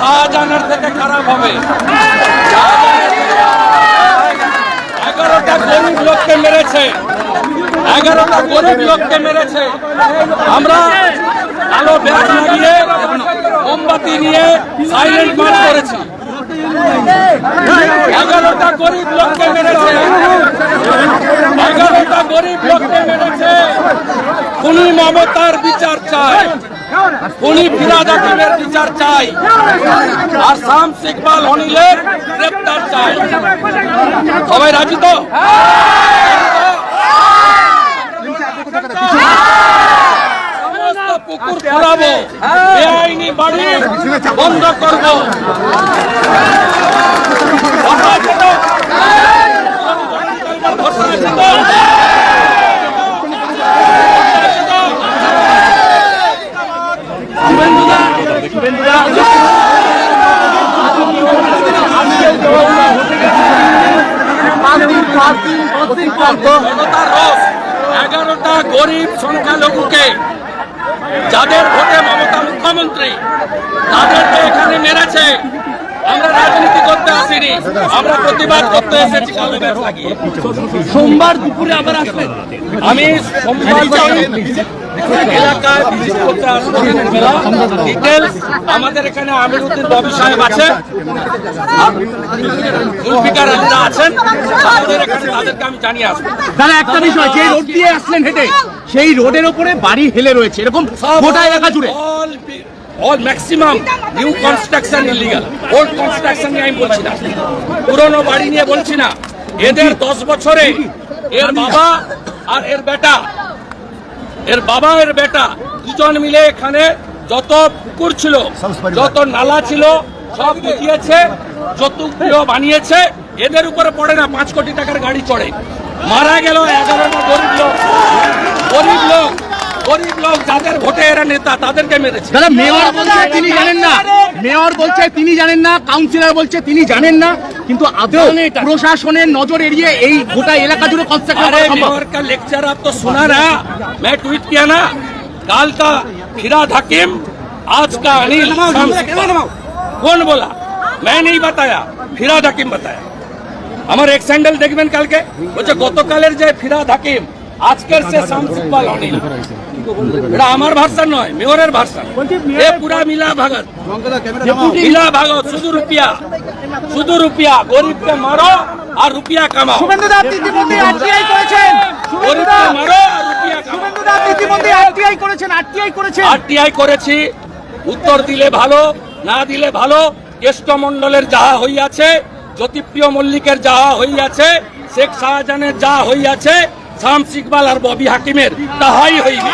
শাহজাহানের থেকে খারাপ হবে। এগারোটা গরিব লোককে মেরেছে। এগারোটা গরিব লোককে মেরেছে। আমরা আলো ব্যাগ মোমবাতি নিয়ে সাইলেন্ট মার্চ করেছি। এগারোটা গরিব লোককে মেরেছে। এগারোটা গরিব লোককে মেরেছে। খুনি মমতার বিচার চাই। খুনি ফিরাদ হাকিমের বিচার চাই। আর শাম ইকবাল অনিলের গ্রেপ্তার চাই। সবাই রাজি তো? পুকুর খোলাবো বেআইনি বাড়ি বন্ধ করব। গরিব সংখ্যালঘুকে যাদের ভোটে মমতা মুখ্যমন্ত্রী তাদেরকে এখানে মেরেছে। আমরা রাজনীতি করতে আসিনি আমরা প্রতিবাদ করতে এসেছি সোমবার দুপুরে আবার আসবেন আমি সোমবার ডিটেলস আমাদের এখানে আমিরুদ্দিন ববি সাহেব আছে জুলফিকার আলীরা আছেন। আমাদের এখানে তাদেরকে আমি জানিয়ে আসব। দাদা একটা বিষয় যে রোড দিয়ে আসলেন হেঁটে সেই রোডের ওপরে বাড়ি হেলে রয়েছে। এরকম গোটা এলাকা জুড়ে। All all maximum new construction illegal old construction নিয়ে আমি বলছি না। পুরনো বাড়ি নিয়ে বলছি না। এদের দশ বছরে এর বাবা আর এর বেটা এর বাবা এর বেটা দুজন মিলে এখানে যত পুকুর ছিল যত নালা ছিল সব গুটিয়েছে যত বানিয়েছে এদের উপরে পড়ে না পাঁচ কোটি টাকার গাড়ি চড়ে। মারা গেল এগারোটা গরিব লোক। গরিব লোক যাদের ভোটে এরা নেতা তাদেরকে মেরেছে দাদা মেয়র বলছে তিনি জানেন না মেয়র বলছে তিনি জানেন না কাউন্সিলর বলছে তিনি জানেন না কিন্তু আদৌ প্রশাসনের নজর এড়িয়ে এই গোটা এলাকা জুড়ে কনস্ট্রাকশন अरे করা সম্ভব मेयर का लेक्चर आप तो सुना ना मैं ट्वीट किया ना काल का फिराद हकीम आज का अनिल कौन बोला मैं नहीं बताया ফিরাদ হাকিম बताया আমার এক স্যান্ডেল দেখবেন কালকে বলছে গতকালের যে ফিরাদ হাকিম আজকের সে শামসুকবাল অনিল এটা আমার ভাষা নয় মেয়রের ভাষা। এ পুরা মিলা ভাগত। মিলা ভাগত শুধু রুপিয়া। শুধু রুপিয়া। গরিবকে মারো আর রুপিয়া কামাও। শুভেন্দুদা আপনি ইতিমধ্যে আরটিআই করেছেন। গরিবকে মারো আর রুপিয়া কামাও। শুভেন্দুদা আপনি ইতিমধ্যে আরটিআই করেছেন আরটিআই করেছেন। আরটিআই করেছি। উত্তর দিলে ভালো না দিলে ভালো। কেষ্টমণ্ডলের যাহা হইয়াছে জ্যোতিপ্রিয় মল্লিকের যাহা হইয়াছে শেখ শাহজাহানের যাহা হইয়াছে শামস ইকবাল আর ববি হাকিমের তাহাই হইবে।